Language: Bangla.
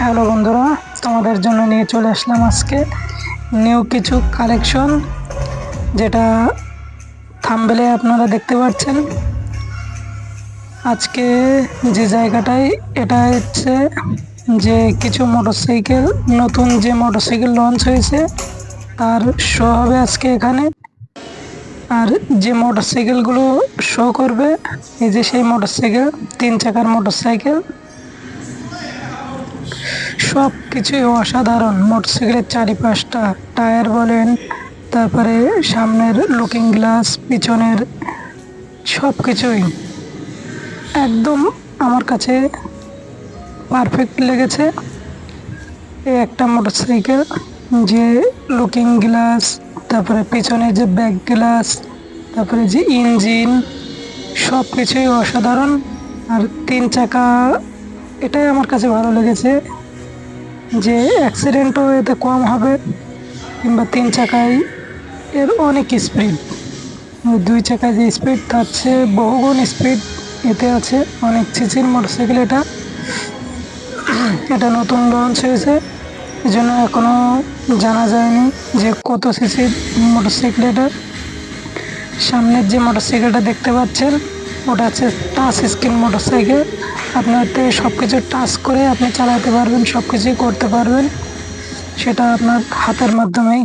হ্যালো বন্ধুরা, তোমাদের জন্য নিয়ে চলে আসলাম আজকে নিউ কিছু কালেকশন যেটা থাম্বেলে আপনারা দেখতে পাচ্ছেন। আজকে যে জায়গাটায় এটা হচ্ছে যে কিছু মোটরসাইকেল নতুন যে মোটরসাইকেল লঞ্চ হয়েছে, তার শো হবে আজকে এখানে। আর যে মোটরসাইকেলগুলো শো করবে, এই যে সেই মোটরসাইকেল তিন চাকার মোটরসাইকেল সব কিছুই অসাধারণ। মোটরসাইকেলের চারিপাশটা টায়ার বলেন, তারপরে সামনের লুকিং গ্লাস পিছনের সব কিছুই একদম আমার কাছে পারফেক্ট লেগেছে। এই একটা মোটরসাইকেল, যে লুকিং গ্লাস তারপরে পিছনে যে ব্যাক গ্লাস তারপরে যে ইঞ্জিন সব কিছুই অসাধারণ। আর তিন চাকা, এটাই আমার কাছে ভালো লেগেছে। যে অ্যাক্সিডেন্টও এতে কম হবে কিংবা তিন চাকায় এর অনেক স্পিড দুই চাকায় যে স্পিড তার চেয়ে বহুগুণ স্পিড এতে আছে অনেক সিসির মোটরসাইকেল এটা। এটা নতুন লঞ্চ হয়েছে এই জন্য এখনও জানা যায়নি যে কত সিসির মোটরসাইকেল এটা। সামনের যে মোটরসাইকেলটা দেখতে পাচ্ছেন ওটা হচ্ছে টাচ স্ক্রিন মোটরসাইকেল আপনার সব কিছু টাচ করে আপনি চালাতে পারবেন সব কিছুই করতে পারবেন। সেটা আপনার হাতের মাধ্যমেই।